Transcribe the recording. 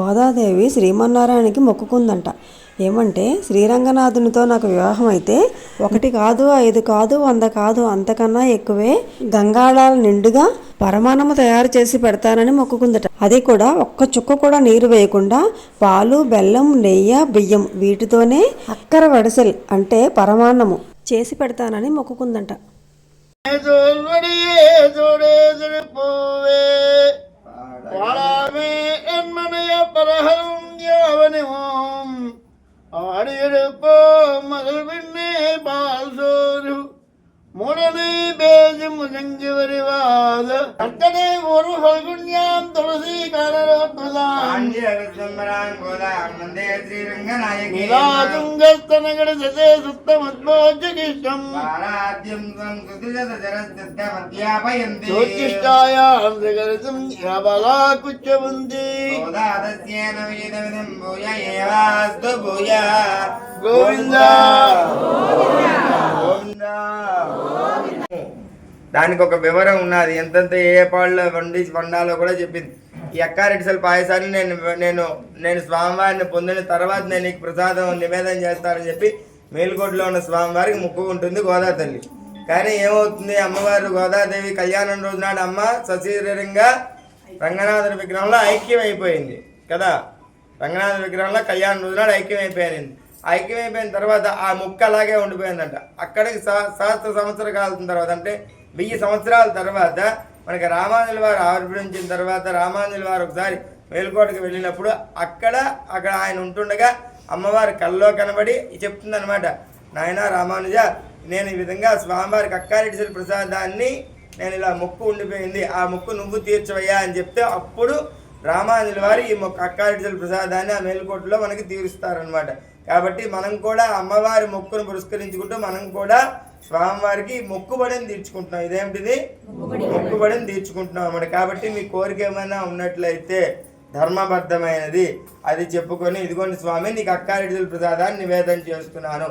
గోదాదేవి శ్రీమన్నారాయణకి మొక్కుకుందంట. ఏమంటే శ్రీరంగనాథునితో నాకు వివాహం అయితే ఒకటి కాదు ఐదు కాదు వంద కాదు అంతకన్నా ఎక్కువే గంగాళాల నిండుగా పరమాన్నము తయారు చేసి పెడతానని మొక్కుకుందట. అది కూడా ఒక్క చుక్క కూడా నీరు వేయకుండా పాలు బెల్లం నెయ్యి బియ్యం వీటితోనే అక్కర వడసెల్ అంటే పరమాన్నము చేసి పెడతానని మొక్కుకుందంట. மனைய யாவனும் ஆடியிருப்போம் மகள் பின்னே മുജഞ്ചുവരിവാത് കട്ടനെ ഒരു ഫൽഗുണ്യാം തുളസി കാലരോത്തുലാംഗത്തനകട സതേ സുത്തമത്മോജിഷ്ടം ജ്യോതിഷ്ടായാം ജഗരസം യാബലാകുച്ചമുന്തി ഗോവിന്ദ ഗോവിന്ദ ഗോവിന്ദ దానికి ఒక వివరం ఉన్నది. ఎంతెంత ఏ పాళ్ళు వండి వండాలో కూడా చెప్పింది. ఈ అక్కారెడ్డిసల పాయసాన్ని నేను నేను నేను స్వామివారిని పొందిన తర్వాత నేను నీకు ప్రసాదం నివేదన చేస్తానని చెప్పి మేలుకోటలో ఉన్న స్వామివారికి ముక్కు ఉంటుంది గోదా తల్లి. కానీ ఏమవుతుంది? అమ్మవారు గోదాదేవి కళ్యాణం రోజు నాడు అమ్మ సశీరంగా రంగనాథుడి విగ్రహంలో ఐక్యం అయిపోయింది కదా? రంగనాథ విగ్రహంలో కళ్యాణం రోజు నాడు ఐక్యం అయిపోయింది ఐక్యమైపోయిన తర్వాత ఆ ముక్క అలాగే ఉండిపోయిందంట. అక్కడికి సహ- సహస్ర సంవత్సర కాలం తర్వాత అంటే వెయ్యి సంవత్సరాల తర్వాత మనకి రామానుల వారు ఆవిర్భవించిన తర్వాత రామానుల వారు ఒకసారి మేల్కోటకు వెళ్ళినప్పుడు అక్కడ అక్కడ ఆయన ఉంటుండగా అమ్మవారి కల్లో కనబడి చెప్తుందనమాట నాయన రామానుజ నేను ఈ విధంగా స్వామివారికి అక్కారెడ్డి ప్రసాదాన్ని నేను ఇలా మొక్కు ఉండిపోయింది ఆ మొక్కు నువ్వు తీర్చవయ్యా అని చెప్తే అప్పుడు రామానుజుల వారు ఈ మొక్క అక్కారెడ్డి ప్రసాదాన్ని ఆ మేలుకోటలో మనకి తీరుస్తారనమాట కాబట్టి మనం కూడా అమ్మవారి మొక్కును పురస్కరించుకుంటూ మనం కూడా స్వామివారికి మొక్కుబడిని తీర్చుకుంటున్నాం. ఇదేమిటిది మొక్కుబడిని తీర్చుకుంటున్నాం అన్నమాట. కాబట్టి మీ కోరిక ఏమైనా ఉన్నట్లయితే ధర్మబద్ధమైనది. అది చెప్పుకొని ఇదిగోండి స్వామి నీకు అక్కారెడ్డి ప్రసాదాన్ని నివేదన చేస్తున్నాను.